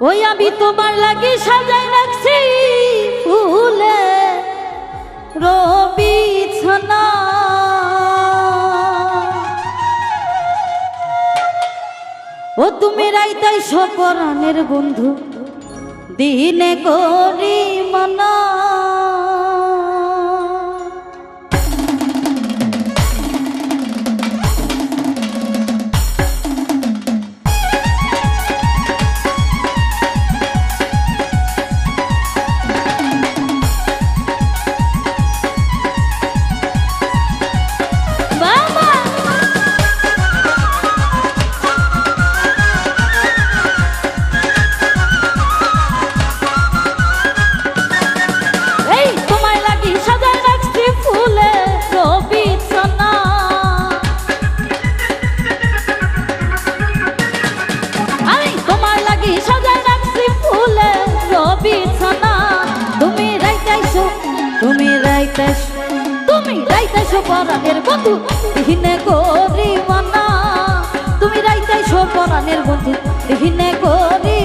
ওই আমি তোমার লাগি সাজাই রাখছি ফুলে রবি ও তুমি রাইতাই সপরাণের বন্ধু, দিনে করি মনা। তুমি রাইতে তুমি রাইতাইছো পরাণের বন্ধু দিনে করি মানা তুমি রাইতাইছো পরাণের বন্ধু দিনে করি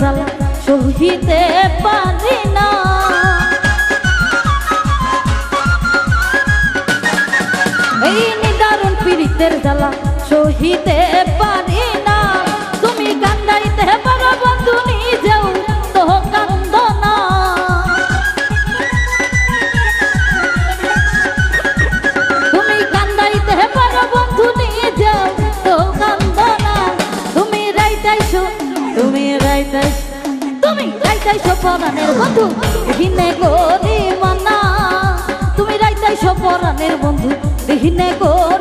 জ্বালা সহিতে পারি না। এই নিদারুণ পীড়িতের জ্বালা সহিতে পারি পরাণের বন্ধু দেখিনে গো মানা তুমি রাইতাইছো পরানের বন্ধু দেখিনে করি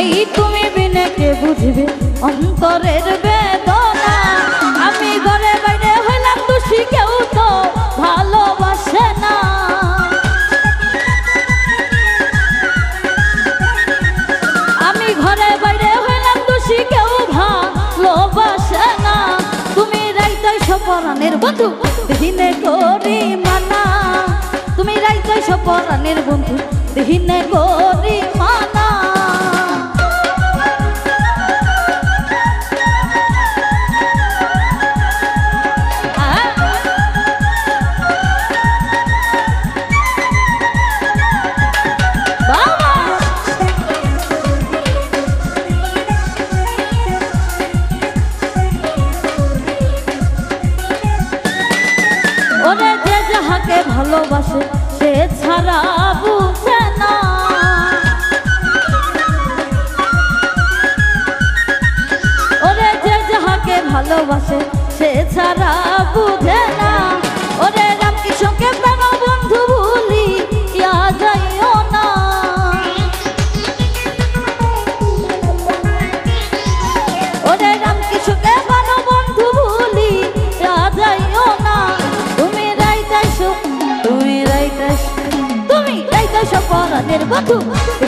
এই তুমি বিনে কে বুঝবে, অন্তরের বেদনা। আমি ঘরে বাইরে হইলাম, দোষী কেউ তো ভালোবাসে না। আমি ঘরে বাইরে হইলাম, দোষী কেউ ভালোবাসে না। তুমি রাইতাই সপরানের বন্ধু দিনে করি মানা তুমি রাইতাই সপরানের বন্ধু দিনে করি মানা যে যাহাকে ভালোবাসে সে ছাড়া বুঝে না। ওরে যে যাহাকে ভালোবাসে সে ছাড়া বুঝে না। ওরে পরাণের বন্ধু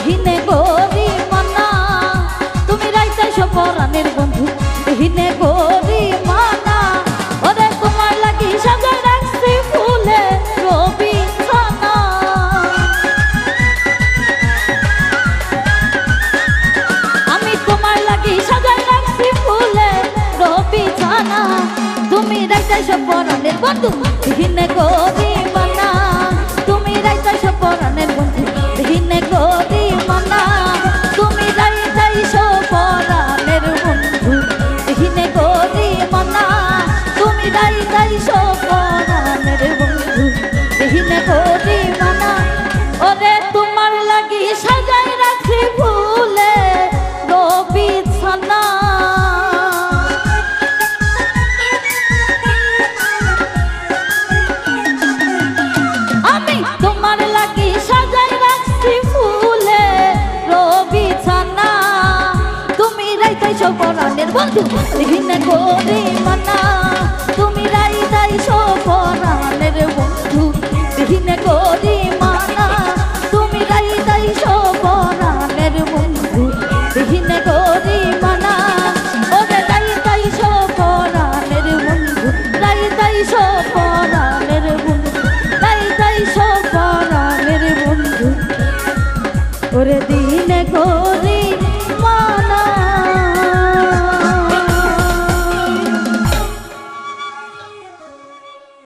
হিনে গরি মানা। তুমি রাইতাইছো পরাণের বন্ধু হিনে গরি মানা। ওরে তোমার লাগি সাজায় রাখছি ফুলে রবি আমি তোমার লাগি সাজাই রাখছি ফুলে রবি তুমি রাইতাইছো পরাণের বন্ধু দিনে গরি মানা। প্রাণের বন্ধু, ঘৃণা করে মানা। তুমি রাই তাই সব প্রাণের বন্ধু, ঘৃণা করে মানা। তুমি রাই তাই সব প্রাণের বন্ধু, ঘৃণা করে মানা। ওরে রাই তাই সব প্রাণের বন্ধু, রাই তাই সব প্রাণের বন্ধু, রাই তাই সব প্রাণের বন্ধু। ওরে দিনে করে